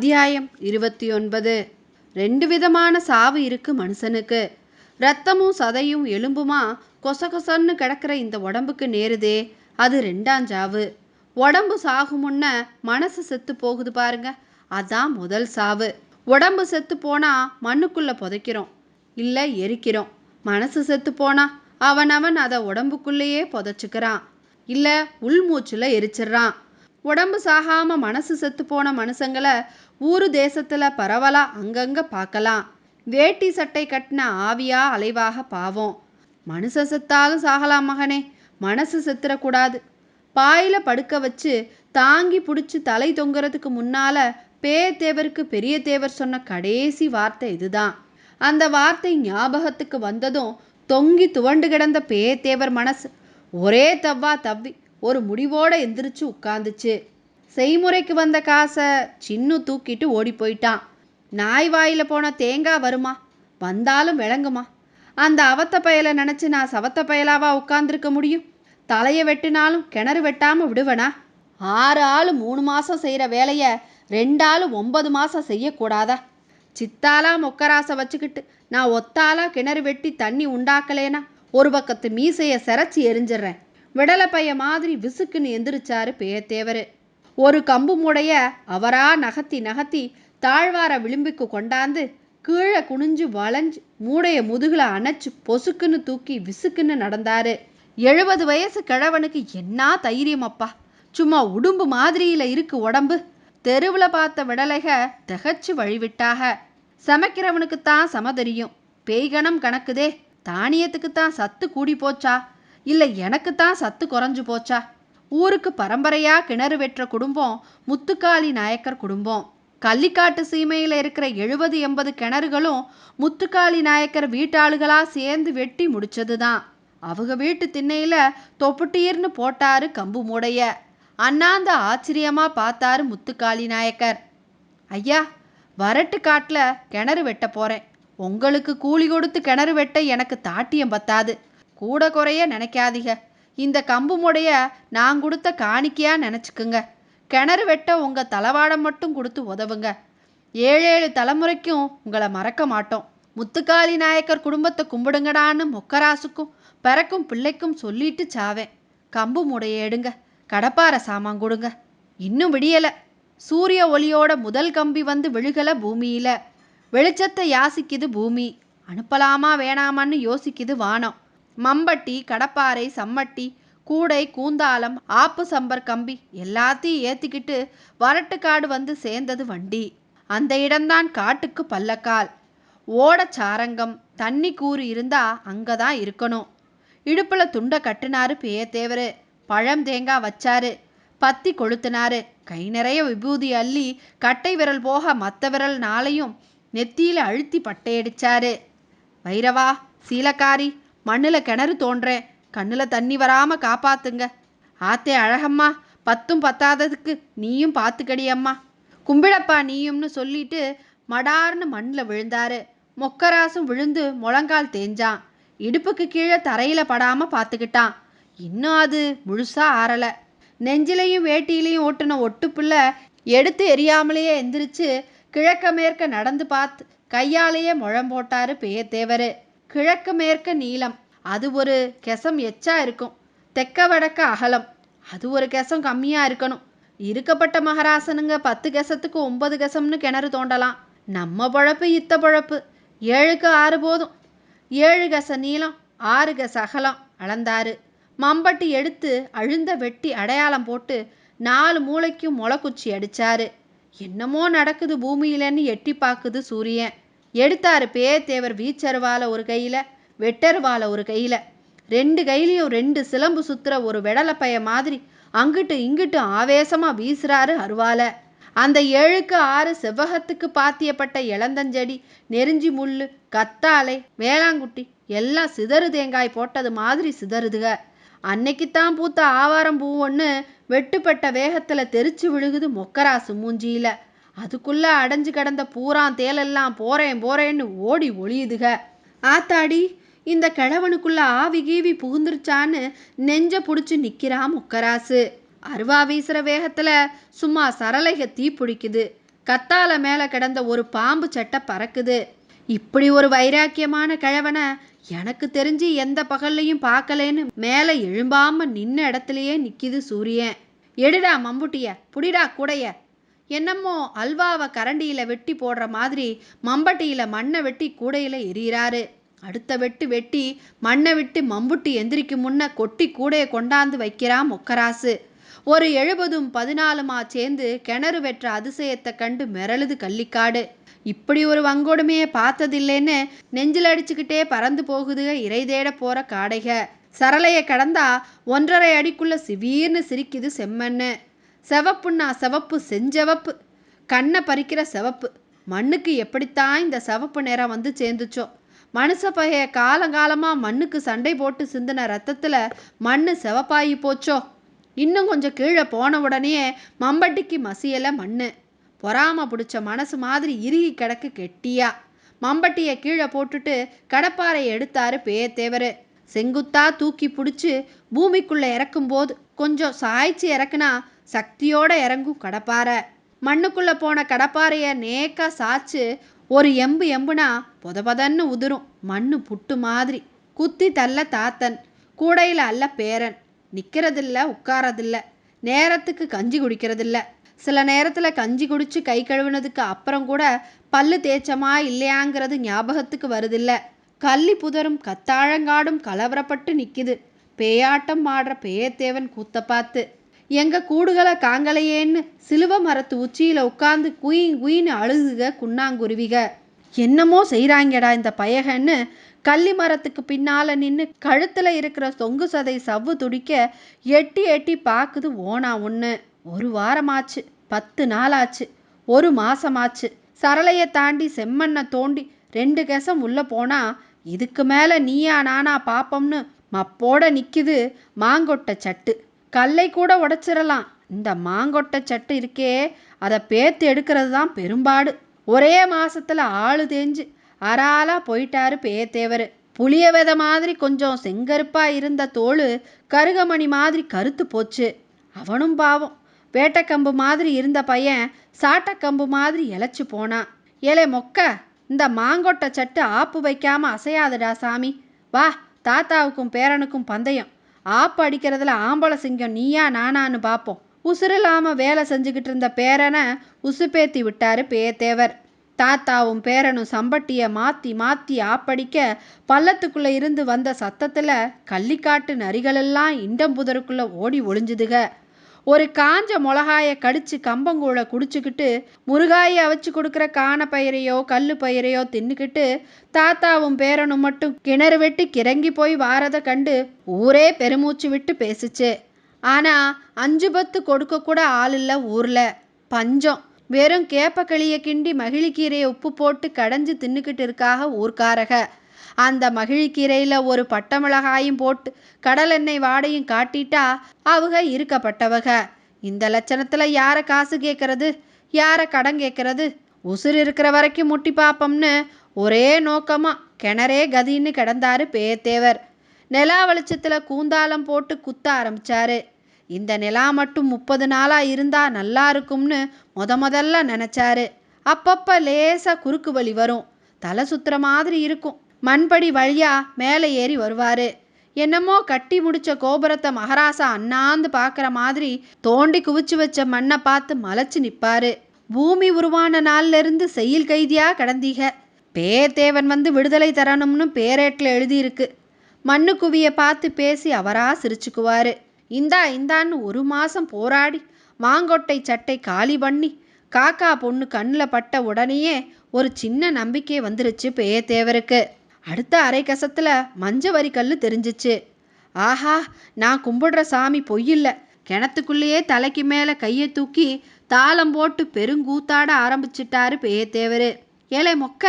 அத்தியாயம் இருபத்தி ஒன்பது ரெண்டு விதமான சாவு இருக்கு மனுஷனுக்கு. ரத்தமும் சதையும் எலும்புமா? கொசகொசன்னு கிடக்கிற இந்த உடம்புக்கு நேருதே. அது ரெண்டாம் சாவு. உடம்பு சாகும் முன்ன மனசு செத்து போகுது பாருங்க. அதான் முதல் சாவு. உடம்பு செத்து போனா மண்ணுக்குள்ள புதைக்கிறோம். இல்லை எரிக்கிறோம். மனசு செத்து போனா அவனவன் அதை உடம்புக்குள்ளேயே புதைச்சிக்கிறான். இல்லை உள்மூச்சில் எரிச்சிடுறான் உடம்பு சாகாம மனசு செத்து போன மனுஷங்களை ஊரு தேசத்தில் பரவலாக அங்கங்கே பார்க்கலாம் வேட்டி சட்டை கட்டின ஆவியா அலைவாக பாவம். மனுஷ செத்தாலும் சாகலாம் மகனே மனசு செத்துறக்கூடாது. பாயில் படுக்க வச்சு தாங்கி பிடிச்சி தலை தொங்குறதுக்கு முன்னால் பேத்தேவருக்கு பெரிய தேவர் சொன்ன கடைசி வார்த்தை இதுதான். அந்த வார்த்தை ஞாபகத்துக்கு வந்ததும் தொங்கி துவண்டு கிடந்த பேத்தேவர் மனசு ஒரே தவ்வா தவ்வி ஒரு முடிவோட எந்திரிச்சு உட்காந்துச்சு செய்முறைக்கு வந்த காசை சின்னு தூக்கிட்டு ஓடி போயிட்டான். நாய் வாயில் போன தேங்காய் வருமா? வந்தாலும் விளங்குமா? அந்த அவத்த பயலை நினச்சி நான் சவத்த பயலாவா உட்காந்துருக்க முடியும்? தலையை வெட்டினாலும் கிணறு வெட்டாமல் விடுவேனா? ஆறு ஆள் மூணு மாதம் செய்கிற வேலையை ரெண்டு ஆள் ஒன்பது மாதம் செய்யக்கூடாதா? சித்தாலா மொக்கராசை வச்சுக்கிட்டு நான் ஒத்தாலா கிணறு வெட்டி தண்ணி உண்டாக்கலேனா ஒரு பக்கத்து மீசையை சிரைச்சி எரிஞ்சிடுறேன் விடலை பைய மாதிரி விசுக்குன்னு எந்திரிச்சாரு பேயத்தேவர். ஒரு கம்பு மூடைய அவரா நகர்த்தி நகர்த்தி தாழ்வார விளிம்புக்கு கொண்டாந்து கீழே குனிஞ்சு வளைஞ்சு மூடைய முதுகுல அணைச்சு பொசுக்குன்னு தூக்கி விசுக்குன்னு நடந்தாரு. எழுபது வயசு கிழவனுக்கு என்ன தைரியம் அப்பா? சும்மா உடும்பு மாதிரியில இருக்கு உடம்பு. தெருவில் பார்த்த விடலைக திகச்சு வழிவிட்டாக. சமைக்கிறவனுக்குத்தான் சம தெரியும். பேய்கணம் கணக்குதே. தானியத்துக்குத்தான் சத்து கூடி போச்சா? இல்லை எனக்குத்தான் சத்து குறைஞ்சு போச்சா? ஊருக்கு பரம்பரையா கிணறு வெட்டுற குடும்பம் முத்துக்காளி நாயக்கர் குடும்பம். கள்ளிக்காட்டு சீமையில் இருக்கிற எழுபது எண்பது கிணறுகளும் முத்துக்காளி நாயக்கர் வீட்டாளுகளாக சேர்ந்து வெட்டி முடிச்சது தான் அவங்க வீட்டு திண்ணையில் தொப்புட்டீர்னு போட்டாரு கம்பு மூடைய. அண்ணாந்த ஆச்சரியமா பார்த்தாரு முத்துக்காளி நாயக்கர். ஐயா வரட்டு காட்டில் கிணறு வெட்ட போகிறேன் உங்களுக்கு கூலி கொடுத்து கிணறு வெட்ட எனக்கு தாட்டியம் பத்தாது. கூட குறைய நினைக்காதீங்க இந்த கம்பு முடைய நான் கொடுத்த காணிக்கையாக நினச்சிக்குங்க. கிணறு வெட்ட உங்கள் தளவாடம் மட்டும் கொடுத்து உதவுங்க. ஏழேழு தலைமுறைக்கும் உங்களை மறக்க மாட்டோம். முத்துக்காளி நாயக்கர் குடும்பத்தை கும்பிடுங்கடான்னு மொக்கராசுக்கும் பிறக்கும் பிள்ளைக்கும் சொல்லிட்டு சாவேன். கம்பு முடைய எடுங்க. கடப்பார சாமான் கொடுங்க. இன்னும் விடியலை. சூரிய ஒளியோட முதல் கம்பி வந்து விழுகல பூமியில். வெளிச்சத்தை யாசிக்குது பூமி. அனுப்பலாமா வேணாமான்னு யோசிக்குது வானம். மம்பட்டி கடப்பாரை சம்மட்டி கூடை கூந்தாலம் ஆப்பு சம்பர் கம்பி எல்லாத்தையும் ஏத்திக்கிட்டு வரட்டுக்காடு வந்து சேர்ந்தது வண்டி. அந்த இடம்தான் காட்டுக்கு பல்லக்கால். ஓட சாரங்கம் தண்ணி கூறு இருந்தா அங்கதான் இருக்கணும். இடுப்புல துண்டை கட்டுனாரு பேயத்தேவர். பழம் தேங்காய் வச்சாரு. பத்தி கொளுத்துனாரு. கை நிறைய விபூதி அள்ளி கட்டை விரல் போக மற்ற விரல் நாளையும் நெத்தியில அழுத்தி பட்டையடிச்சாரு. வைரவா சீலக்காரி மண்ணில் கிணறு தோன்றேன் கண்ணில் தண்ணி வராமல் காப்பாத்துங்க. ஆத்தே அழகம்மா பத்தும் பத்தாததுக்கு நீயும் பார்த்துக்கடி அம்மா. கும்பிடப்பா நீயும்னு சொல்லிட்டு மடார்னு மண்ணில் விழுந்தாரு. மொக்கராசும் விழுந்து முழங்கால் தேஞ்சான். இடுப்புக்கு கீழே தரையில் படாமல் பார்த்துக்கிட்டான் இன்னும் அது முழுசாக ஆறலை. நெஞ்சிலையும் வேட்டியிலையும் ஓட்டுன ஒட்டுப்புள்ள எடுத்து எரியாமலேயே எந்திரிச்சு கிழக்க மேற்க நடந்து பார்த்து கையாலேயே முழம் போட்டாரு பேயத்தேவர் கிழக்கு மேற்க நீளம். அது ஒரு கெசம் எச்சா இருக்கும். தெக்க வடக்க அகலம். அது ஒரு கெசம் கம்மியாக இருக்கணும். இருக்கப்பட்ட மகராசனுங்க பத்து கெசத்துக்கு ஒன்பது கெசம்னு கிணறு தோண்டலாம். நம்ம பொழப்பு இத்த பொழப்பு. ஏழுக்கு ஆறு போதும். ஏழு கச நீளம் ஆறு கச அகலம் அளந்தாரு மம்பட்டி எடுத்து அழுந்த வெட்டி அடையாளம் போட்டு நாலு மூளைக்கும் முளைக்குச்சி அடிச்சாரு. என்னமோ நடக்குது பூமியிலன்னு எட்டி பார்க்குது சூரியன். எடுத்தார் பேத்தேவர் வீச்சருவால ஒரு கையில் வெட்டருவால ஒரு கையில். ரெண்டு கையிலையும் ரெண்டு சிலம்பு சுத்துற ஒரு வெடலப்பைய மாதிரி அங்கிட்டு இங்கிட்டு ஆவேசமாக வீசுறாரு அருவால. அந்த ஏழுக்கு ஆறு செவ்வகத்துக்கு பாத்தியப்பட்ட இளந்தஞ்செடி நெருஞ்சி முள்ளு கத்தாழை வேளாங்குட்டி எல்லாம் சிதறு தேங்காய் போட்டது மாதிரி சிதறுதுக. அன்னைக்குத்தான் பூத்த ஆவாரம் பூ ஒன்று வெட்டுப்பட்ட வேகத்தில் தெரிச்சு விழுகுது மொக்கராசு மூஞ்சியில். அதுக்குள்ள அடைஞ்சு கிடந்த பூரான் தேலெல்லாம் போறேன் போறேன்னு ஓடி ஒளியுதுக. ஆத்தாடி இந்த கிழவனுக்குள்ள ஆவி கீவி புகுந்துருச்சான்னு நெஞ்ச புடிச்சு நிற்கிறான் முக்கராசு. அருவா வீசுகிற வேகத்துல சும்மா சரளைக தீ பிடிக்குது. கத்தால மேல கிடந்த ஒரு பாம்பு சட்டை பறக்குது. இப்படி ஒரு வைராக்கியமான கிழவனை எனக்கு தெரிஞ்சு எந்த பகல்லையும் பார்க்கலேன்னு மேலே எழும்பாம நின்ன இடத்துலயே நிக்குது சூரியன். எடுடா மம்புட்டிய புடிடா கூடைய என்னமோ அல்வாவை கரண்டியில் வெட்டி போடுற மாதிரி மம்பட்டியில் மண்ணை வெட்டி கூடையில் எரியிறாரு அடுத்த வெட்டு வெட்டி மண்ணை விட்டு மம்புட்டி எந்திரிக்கும் முன்ன கொட்டி கூடையை கொண்டாந்து வைக்கிறான் மொக்கராசு. ஒரு எழுபதும் பதினாலுமா சேர்ந்து கிணறு வெற்ற அதிசயத்தை கண்டு மிரளுது கள்ளிக்காடு. இப்படி ஒரு வங்கொடுமையை பார்த்ததில்லைன்னு நெஞ்சில் அடிச்சுக்கிட்டே பறந்து போகுதுக இறை தேட போகிற காடைக. சரளையை கடந்தா ஒன்றரை அடிக்குள்ள சிவீர்னு சிரிக்குது செம்மண்ணு. செவப்புன்னா செவப்பு செஞ்சவப்பு. கண்ணை பறிக்கிற செவப்பு. மண்ணுக்கு எப்படித்தான் இந்த சிவப்பு நிறம் வந்து சேர்ந்துச்சோ? மனுஷ பகைய காலங்காலமாக மண்ணுக்கு சண்டை போட்டு சிந்தின ரத்தத்தில் மண்ணு சிவப்பாகி போச்சோ? இன்னும் கொஞ்சம் கீழே போன உடனே மம்பட்டிக்கு மசியலை மண்ணு. பொறாம பிடிச்ச மனசு மாதிரி இறுகி கிடக்கு கெட்டியா? மம்பட்டியை கீழே போட்டுட்டு கடப்பாரை எடுத்தாரு பேயத்தேவர். செங்குத்தா தூக்கி பிடிச்சி பூமிக்குள்ள இறக்கும்போது கொஞ்சம் சாய்ச்சி இறக்குனா சக்தியோட இறங்கும் கடப்பாரை. மண்ணுக்குள்ளே போன கடப்பாறையை நேக்கா சாச்சு ஒரு எம்பு எம்புனா பொதபதன்னு உதிரும். மண்ணு புட்டு மாதிரி. குத்தி தள்ள தாத்தன். கூடையில் அல்ல பேரன். நிற்கிறதில்ல உட்காரதில்ல. நேரத்துக்கு கஞ்சி குடிக்கிறதில்ல. சில நேரத்தில் கஞ்சி குடித்து கை கழுவுனதுக்கு அப்புறம் கூட பல்லு தேய்ச்சமா இல்லையாங்கிறது ஞாபகத்துக்கு வருதில்ல. கள்ளி புதரும் கத்தாழங்காடும் கலவரப்பட்டு நிற்கிது பேயாட்டம் ஆடுற பேயத்தேவன் கூத்த பார்த்து. எங்க கூடுகளை காங்கலையேன்னு சிலுவ மரத்து உச்சியில உட்கார்ந்து குயி குயின்னு அழுகுக குன்னாங்குருவிக. என்னமோ செய்கிறாங்கடா இந்த பயகன்னு கள்ளி மரத்துக்கு பின்னால நின்று கழுத்துல இருக்கிற தொங்கு சதை சவ்வு துடிக்க எட்டி எட்டி பார்க்குது ஓனா ஒன்று ஒரு வாரமாச்சு பத்து நாளாச்சு ஒரு மாசமாச்சு. சரளையை தாண்டி செம்மண்ணை தோண்டி ரெண்டு கெசம் உள்ள போனா இதுக்கு மேல நீயா நானா பாப்போம்னு மப்போட நிற்கிது மாங்கொட்டை சட்டு. கல்லை கூட உடைச்சிடலாம். இந்த மாங்கொட்டை சட்டு இருக்கே அதை பேத்து எடுக்கிறது தான் பெரும்பாடு. ஒரே மாசத்துல ஆளு தேஞ்சு அறாலா போயிட்டாரு பேத்தேவர் புளிய வித மாதிரி கொஞ்சம் செங்கருப்பா இருந்த தோல் கருகமணி மாதிரி கருத்து போச்சு. அவனும் பாவம். வேட்டைக்கம்பு மாதிரி இருந்த பையன் சாட்டக்கம்பு மாதிரி இழைச்சி போனான் ஏலே மொக்க இந்த மாங்கொட்டை சட்டு ஆப்பு வைக்காம அசையாதுடா சாமி. வா தாத்தாவுக்கும் பேரனுக்கும் பந்தயம். ஆப்பு அடிக்கிறதுல ஆம்பளை சிங்கம் நீயா நானான்னு பார்ப்போம் உசுரில்லாமல் வேலை செஞ்சுக்கிட்டு இருந்த பேரனை உசுப்பேத்தி விட்டாரு பேத்தேவர் தாத்தாவும் பேரனும் சம்பட்டியை மாற்றி மாற்றி ஆப்படிக்க பள்ளத்துக்குள்ளே இருந்து வந்த சத்தத்தில் கள்ளிக்காட்டு நரிகளெல்லாம் இண்டம்புதருக்குள்ளே ஓடி ஒளிஞ்சுதுக. ஒரு காஞ்ச மிளகாயை கடிச்சு கம்பங்கூழ குடிச்சுக்கிட்டு முருகாயை அவிச்சு கொடுக்குற காண பயிரையோ கல் பயிரையோ தின்னுக்கிட்டு தாத்தாவும் பேரனும் மட்டும் கிணறு வெட்டி கிறங்கி போய் வாரதை கண்டு ஊரே பெருமூச்சு விட்டு பேசுச்சு. ஆனால் அஞ்சு பத்து கொடுக்க கூட ஆள் இல்லை ஊரில். பஞ்சம். வெறும் கேப்பக்களியை கிண்டி மகிழிக்கீரையை உப்பு போட்டு கடைஞ்சு தின்னுக்கிட்டு இருக்காக ஊர்க்காரக. அந்த மகிழ்கீரையில் ஒரு பட்டை மிளகாயும் போட்டு கடலெண்ணெய் வாடையும் காட்டிட்டா அவங்க இருக்கப்பட்டவக. இந்த லட்சணத்தில் யாரை காசு கேட்கறது யாரை கடன் கேட்கறது உசுர் இருக்கிற வரைக்கும் முட்டி பார்ப்போம்னு ஒரே நோக்கமா கிணறே கதின்னு கிடந்தாரு பேத்தேவர். நிலா வெளிச்சத்தில் கூந்தாளம் போட்டு குத்த ஆரம்பிச்சாரு. இந்த நிலா மட்டும் முப்பது நாளாக இருந்தா நல்லா இருக்கும்னு முத முதல்ல நினச்சாரு. அப்பப்போ லேசாக குறுக்கு வலி வரும். தலை சுத்துற மாதிரி இருக்கும். மண்படி வழியா மேலே ஏறி வருவாரு. என்னமோ கட்டி முடிச்ச கோபுரத்தை மகாராசா அண்ணாந்து பார்க்குற மாதிரி தோண்டி குவிச்சு வச்ச மண்ணை பார்த்து மலைச்சு நிற்பாரு பூமி உருவான நாள்ல இருந்து செயல் கைதியாக கடந்தீக பேத்தேவன் வந்து விடுதலை தரணும்னு பேரேட்டில் எழுதியிருக்கு. மண்ணு குவியை பார்த்து பேசி அவரா சிரிச்சுக்குவாரு. இந்தா இந்தான்னு ஒரு மாதம் போராடி மாங்கொட்டை சட்டை காலி பண்ணி காக்கா பொண்ணு கண்ணில் பட்ட உடனேயே ஒரு சின்ன நம்பிக்கை வந்துருச்சு பேயத்தேவருக்கு அடுத்த அரை கசத்தில் மஞ்ச வரி கல் தெரிஞ்சிச்சு. ஆஹா நான் கும்பிடுற சாமி பொய்யில்லை. கிணத்துக்குள்ளேயே தலைக்கு மேலே கையை தூக்கி தாளம் போட்டு பெருங்கூத்தாட ஆரம்பிச்சிட்டாரு பேயத்தேவர். ஏழை மொக்க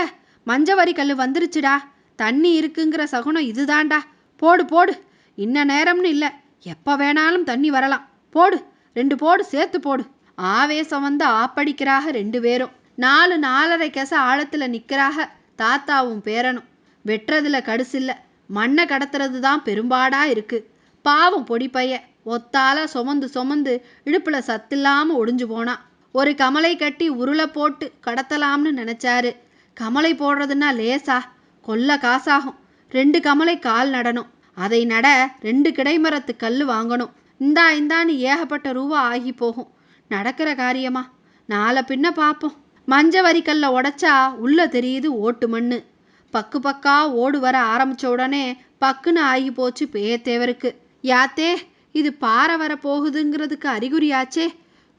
மஞ்ச வரி கல் வந்துருச்சுடா. தண்ணி இருக்குங்கிற சகுனம் இதுதான்டா. போடு போடு. இன்ன நேரம்னு இல்லை. எப்போ வேணாலும் தண்ணி வரலாம். போடு ரெண்டு போடு சேர்த்து போடு. ஆவேசம் வந்து ஆப்படிக்கிறாக ரெண்டு பேரும். நாலு நாலரை கெச ஆழத்தில் நிற்கிறாக தாத்தாவும் பேரனும். வெட்டுறதுல கடுசில்ல மண்ணை கடத்துறது தான் பெரும்பாடா இருக்கு. பாவம் பொடி பைய. ஒத்தால சுமந்து சுமந்து இடுப்புல சத்தில்லாமல் ஒடிஞ்சு போனான் ஒரு கமலை கட்டி உருளை போட்டு கடத்தலாம்னு நினைச்சாரு. கமலை போடுறதுன்னா லேசா கொல்ல காசாகும். ரெண்டு கமலை கால் நடணும். அதை நட ரெண்டு கிடைமரத்து கல் வாங்கணும். இந்தா இந்தான்னு ஏகப்பட்ட ரூபா ஆகி போகும். நடக்கிற காரியமா? நாளை பின்ன பார்ப்போம் மஞ்ச வரிக்கல்ல உடைச்சா உள்ள தெரியுது ஓட்டு மண்ணு. பக்கு பக்கா ஓடு வர ஆரம்பிச்ச உடனே பக்குன்னு ஆகி போச்சு பேயத்தேவருக்கு. யாத்தே இது பாறை வர போகுதுங்கிறதுக்கு அறிகுறியாச்சே.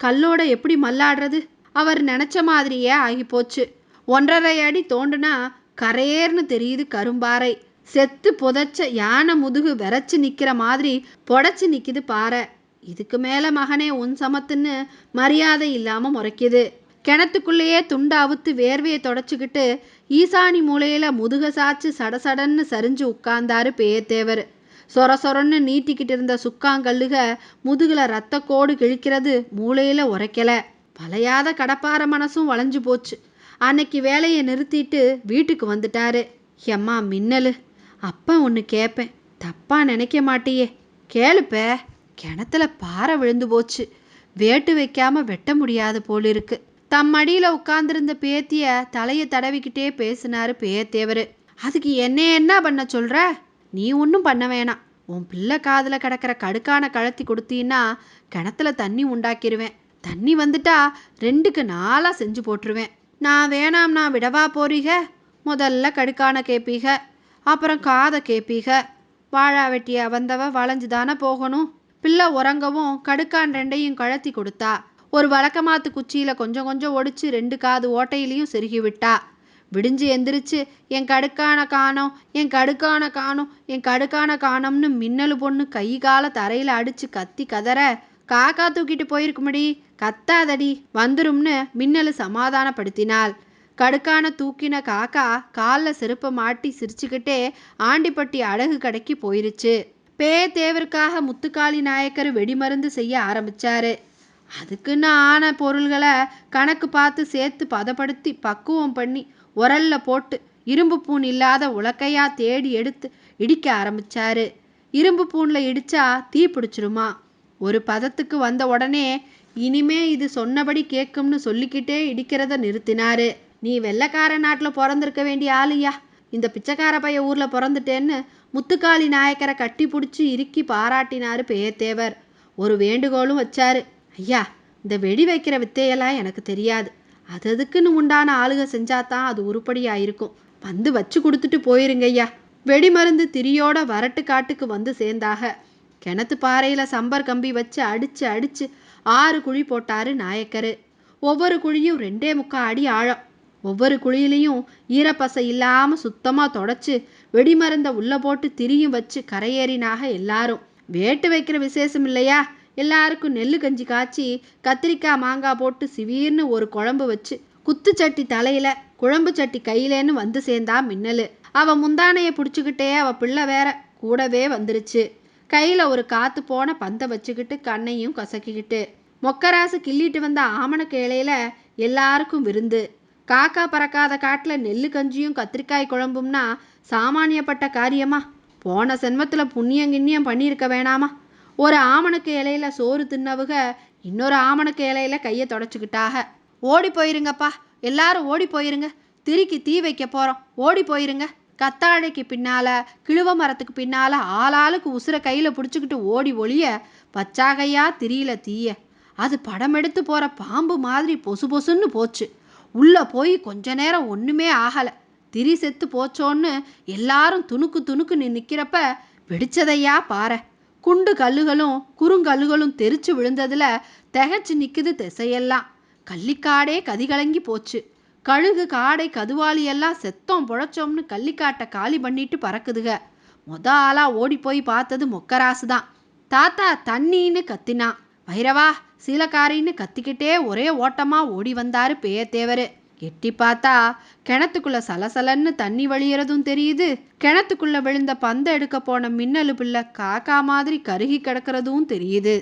கல்லோட எப்படி மல்லாடுறது? அவர் நினச்ச மாதிரியே ஆகி போச்சு. ஒன்றரை அடி தோண்டுனா கரையேர்னு தெரியுது கரும்பாறை. செத்து புதைச்ச யானை முதுகு விரைச்சு நிக்கிற மாதிரி புடைச்சு நிக்குது பாறை. இதுக்கு மேல மகனே உன் சமத்துன்னு மரியாதை இல்லாமல் முறைக்குது. கிணத்துக்குள்ளேயே துண்டு அவுத்து வேர்வையை தொடச்சிக்கிட்டு ஈசானி மூலையில் முதுக சாச்சு சடசடன்னு சரிஞ்சு உட்கார்ந்தாரு பேயத்தேவர் சொர சொரன்னு நீட்டிக்கிட்டு இருந்த சுக்காங்கல்லுக முதுகில் ரத்த கோடு கிழிக்கிறது மூளையில் உரைக்கல. பழையாத கடப்பார மனசும் வளைஞ்சு போச்சு. அன்னைக்கு வேலையை நிறுத்திட்டு வீட்டுக்கு வந்துட்டாரு. எம்மா மின்னலு. அப்பா ஒன்று கேட்பேன் தப்பாக நினைக்க மாட்டியே. கேளுப்ப. கிணத்துல பாறை விழுந்து போச்சு. வேட்டு வைக்காமல் வெட்ட முடியாது போலிருக்கு. தம் மடியில் உட்கார்ந்திருந்த பேத்திய தலையை தடவிக்கிட்டே பேசினாரு பேத்தேவர் அதுக்கு என்ன என்ன பண்ண சொல்கிற நீ ஒன்றும் பண்ண வேணாம். உன் பிள்ளை காதில் கிடக்கிற கடுக்கான கழத்தி கொடுத்தீன்னா கிணத்துல தண்ணி உண்டாக்கிருவேன். தண்ணி வந்துட்டா ரெண்டுக்கு நாளாக செஞ்சு போட்டுருவேன். நான் வேணாம்னா விடவா போறீக? முதல்ல கடுக்கான கேப்பீக? அப்புறம் காதை கேப்பீக? வாழா வெட்டிய வந்தவ வளைஞ்சு தானே போகணும்? பிள்ளை உறங்கவும் கடுக்கான் ரெண்டையும் கழத்தி கொடுத்தா ஒரு வழக்கமாத்து குச்சியில் கொஞ்சம் கொஞ்சம் ஒடிச்சு ரெண்டு காது ஓட்டையிலையும் செருகி விட்டா. விடிஞ்சு எந்திரிச்சு என் கடுக்கான காணோம் என் கடுக்கான காணோம் என் கடுக்கான காணோம்னு மின்னலு பொண்ணு கை கால தரையில் அடிச்சு கத்தி கதற காக்கா தூக்கிட்டு போயிருக்குமடி கத்தாதடி வந்துரும்னு மின்னலு சமாதானப்படுத்தினாள். கடுக்கான தூக்கின காக்கா காலில் செருப்பை மாட்டி சிரிச்சுக்கிட்டே ஆண்டிப்பட்டி அழகு கடைக்கு போயிருச்சு. பே தேவருக்காக முத்துக்காளி நாயக்கர் வெடிமருந்து செய்ய ஆரம்பிச்சாரு. அதுக்குன்னு ஆன பொருள்களை கணக்கு பார்த்து சேர்த்து பதப்படுத்தி பக்குவம் பண்ணி உரல்ல போட்டு இரும்பு பூண் இல்லாத உலக்கையா தேடி எடுத்து இடிக்க ஆரம்பிச்சாரு. இரும்பு பூண்ல இடிச்சா தீ பிடிச்சிருமா? ஒரு பதத்துக்கு வந்த உடனே இனிமே இது சொன்னபடி கேட்கும்னு சொல்லிக்கிட்டே இடிக்கிறத நிறுத்தினாரு. நீ வெள்ளக்கார நாட்டில் பிறந்திருக்க வேண்டிய ஆளுயா இந்த பிச்சைக்கார பைய ஊரில் பிறந்துட்டேன்னு முத்துக்காளி நாயக்கரை கட்டி பிடிச்சி இறுக்கி பாராட்டினாரு பேயத்தேவர் ஒரு வேண்டுகோளும் வச்சாரு. ஐயா இந்த வெடி வைக்கிற வித்தையெல்லாம் எனக்கு தெரியாது. அது அதுக்குன்னு உண்டான ஆளுக செஞ்சாதான் அது உருப்படியாக இருக்கும் வந்து வச்சு கொடுத்துட்டு போயிருங்க ஐயா. வெடி மருந்து திரியோட வரட்டு காட்டுக்கு வந்து சேர்ந்தாக. கிணத்து பாறையில் சம்பர் கம்பி வச்சு அடித்து அடித்து ஆறு குழி போட்டாரு நாயக்கரு. ஒவ்வொரு குழியும் ரெண்டே முக்கால் அடி ஆழம். ஒவ்வொரு குழியிலையும் ஈரப்பசை இல்லாமல் சுத்தமாக தொடச்சி வெடிமருந்தை உள்ளே போட்டு திரியும் வச்சு கரையேறினாக எல்லாரும். வேட்டு வைக்கிற விசேஷம் இல்லையா? எல்லாருக்கும் நெல்லு கஞ்சி காய்ச்சி கத்திரிக்காய் மாங்காய் போட்டு சிவீர்னு ஒரு குழம்பு வச்சு குத்துச்சட்டி தலையில குழம்பு சட்டி கையிலேன்னு வந்து சேர்ந்தா மின்னலு. அவ முந்தானைய பிடிச்சுக்கிட்டே அவ பிள்ளை வேற கூடவே வந்துருச்சு. கையில ஒரு காத்து போன பந்தை வச்சுக்கிட்டு கண்ணையும் கசக்கிக்கிட்டு மொக்கராசு கிள்ளிட்டு வந்த ஆமணக்கு இலையில எல்லாருக்கும் விருந்து. காக்கா பறக்காத காட்டுல நெல்லு கஞ்சியும் கத்திரிக்காய் குழம்பும்னா சாமானியப்பட்ட காரியமா? போன சென்மத்துல புண்ணியம் கிண்ணியம் பண்ணியிருக்க வேணாமா? ஒரு ஆமணக்கு இலையில சோறு தின்னவுக இன்னொரு ஆமணக்கு இலையில கையை தொடச்சிக்கிட்டாக. ஓடி போயிருங்கப்பா. எல்லாரும் ஓடி போயிருங்க. திருக்கி தீ வைக்க போகிறோம் ஓடி போயிருங்க. கத்தாழைக்கு பின்னால கிழுவ மரத்துக்கு பின்னால ஆளாளுக்கு உசுர கையில் பிடிச்சிக்கிட்டு ஓடி ஒளிய பச்சாகையா திரியில தீய. அது படம் எடுத்து போகிற பாம்பு மாதிரி பொசு பொசுன்னு போச்சு. உள்ளே போய் கொஞ்ச நேரம் ஒன்றுமே ஆகலை. திரி செத்து போச்சோன்னு எல்லாரும் துணுக்கு துணுக்குன்னு நிற்கிறப்ப வெடிச்சதையா பாறை குண்டு கல்லுகளும் குறுங்கல்லுகளும் தெரிச்சு விழுந்ததுல திகைச்சு நிக்குது திசையெல்லாம். கள்ளிக்காடே கதிகலங்கி போச்சு. கழுகு காடை கதுவாளி எல்லாம் செத்தோம் புழைச்சோம்னு கள்ளிக்காட்டை காலி பண்ணிட்டு பறக்குதுக. மொத ஆளா ஓடி போய் பார்த்தது மொக்கராசு தான் தாத்தா தண்ணின்னு கத்தினான். வைரவா சீலக்காரின்னு கத்திக்கிட்டே ஒரே ஓட்டமா ஓடி வந்தாரு பேயத்தேவரு. எட்டி பார்த்தா கிணத்துக்குள்ள சலசலன்னு தண்ணி வழியறதும் தெரியுது. கிணத்துக்குள்ள விழுந்த பந்தை எடுக்க போன மின்னலு பிள்ளை காக்கா மாதிரி கருகி கிடக்கிறதும் தெரியுது.